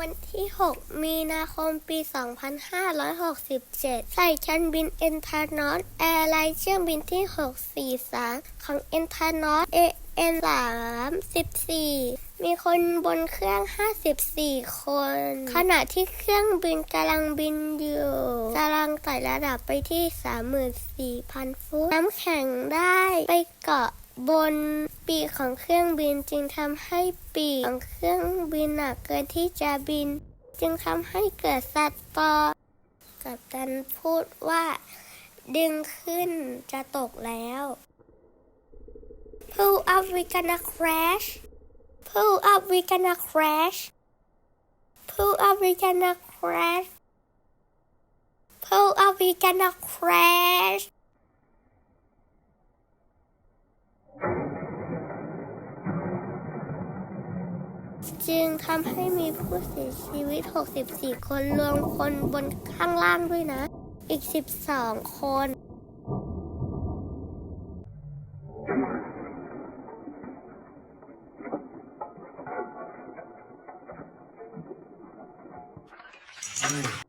วันที่ 6 มีนาคมปี 2567 ใส่การบินเอ็นทานอสแอร์ไลน์เชื่องบินที่ 643 ของเอ็นทานอส AN 34มีคนบนเครื่อง54คน ขณะที่เครื่องบินกำลังบินอยู่กำลังไต่ระดับไปที่34,000ฟุต น้ำแข็งได้ไปเกาะ บนปีกของเครื่องบินจึงทำให้ปีกของเครื่องบินหนักเกินที่จะบิน จึงทำให้เกิดสัตว์ปอกับตันพูดว่า ดึงขึ้นจะตกแล้ว Pull up we gonna crash Pull up we gonna crash Pull up we gonna crash Pull up we gonna crash จึงทำให้มีผู้เสียชีวิต 64 คนรวมคนบนข้างล่างด้วยนะ อีก 12 คนอืม